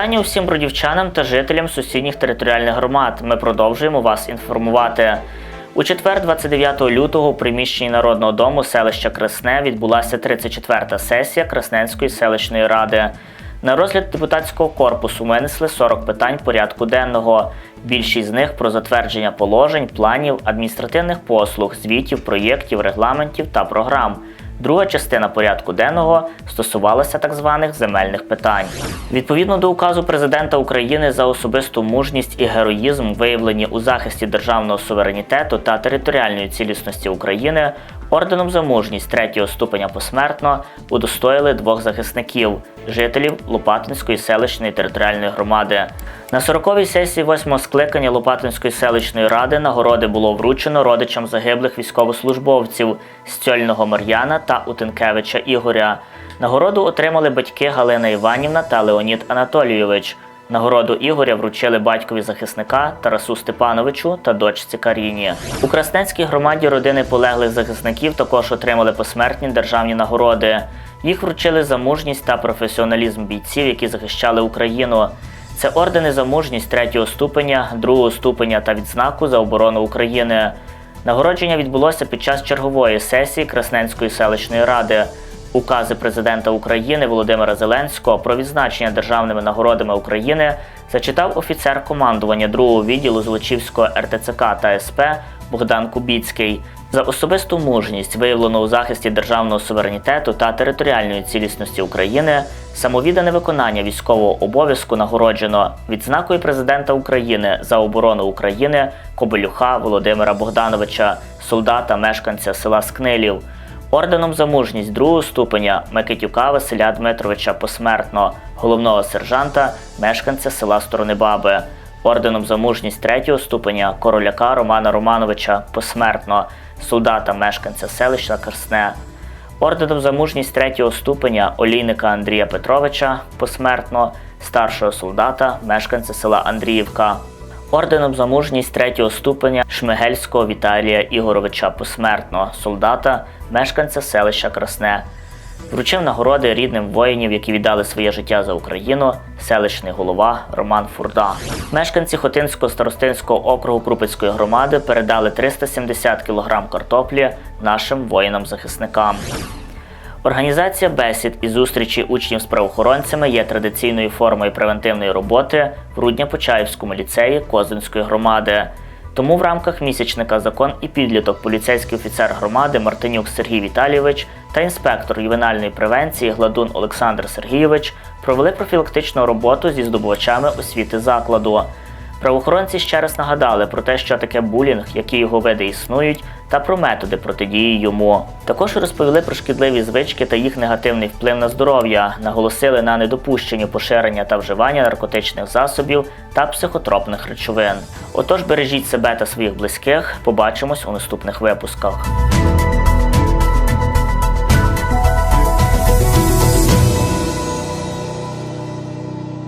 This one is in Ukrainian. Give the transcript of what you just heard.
Вітання усім бродівчанам та жителям сусідніх територіальних громад. Ми продовжуємо вас інформувати. У четвер, 29 лютого, у приміщенні Народного дому селища Кресне відбулася 34-та сесія Красненської селищної ради. На розгляд депутатського корпусу винесли 40 питань порядку денного. Більшість з них про затвердження положень, планів, адміністративних послуг, звітів, проєктів, регламентів та програм. Друга частина порядку денного стосувалася так званих земельних питань. Відповідно до указу президента України за особисту мужність і героїзм, виявлені у захисті державного суверенітету та територіальної цілісності України, орденом за мужність третього ступеня посмертно удостоїли двох захисників жителів Лопатинської селищної територіальної громади. На 40-й сесії 8-го скликання Лопатинської селищної ради нагороди було вручено родичам загиблих військовослужбовців Стьольного Мар'яна та Утенкевича Ігоря. Нагороду отримали батьки Галина Іванівна та Леонід Анатолійович. Нагороду Ігоря вручили батькові захисника Тарасу Степановичу та дочці Каріні. У Красненській громаді родини полеглих захисників також отримали посмертні державні нагороди. Їх вручили за мужність та професіоналізм бійців, які захищали Україну. Це ордени за мужність третього ступеня, другого ступеня та відзнаку за оборону України. Нагородження відбулося під час чергової сесії Красненської селищної ради. Укази президента України Володимира Зеленського про відзначення державними нагородами України зачитав офіцер командування другого відділу Злочівського РТЦК та СП Богдан Кубіцький. За особисту мужність, виявлену у захисті державного суверенітету та територіальної цілісності України, самовіддане виконання військового обов'язку нагороджено відзнакою президента України за оборону України Кобилюха Володимира Богдановича, солдата, мешканця села Скнилів. Орденом за мужність другого ступеня Микитюка Василя Дмитровича посмертно, головного сержанта, мешканця села Сторонибаби. Орденом за мужність третього ступеня короляка Романа Романовича посмертно, солдата мешканця селища Красне. Орденом за мужність третього ступеня олійника Андрія Петровича посмертно, старшого солдата, мешканця села Андріївка. Орденом за мужність третього ступеня Шмигельського Віталія Ігоровича посмертно, солдата, мешканця селища Красне. Вручив нагороди рідним воїнів, які віддали своє життя за Україну, селищний голова Роман Фурда. Мешканці Хотинського старостинського округу Крупицької громади передали 370 кг картоплі нашим воїнам-захисникам. Організація бесід і зустрічі учнів з правоохоронцями є традиційною формою превентивної роботи в Рудня-Почаївському ліцеї Козинської громади. Тому в рамках місячника закон і підліток поліцейський офіцер громади Мартинюк Сергій Віталійович та інспектор ювенальної превенції Гладун Олександр Сергійович провели профілактичну роботу зі здобувачами освіти закладу. Правоохоронці ще раз нагадали про те, що таке булінг, які його види існують, та про методи протидії йому. Також розповіли про шкідливі звички та їх негативний вплив на здоров'я, наголосили на недопущенні поширення та вживання наркотичних засобів та психотропних речовин. Отож, бережіть себе та своїх близьких. Побачимось у наступних випусках.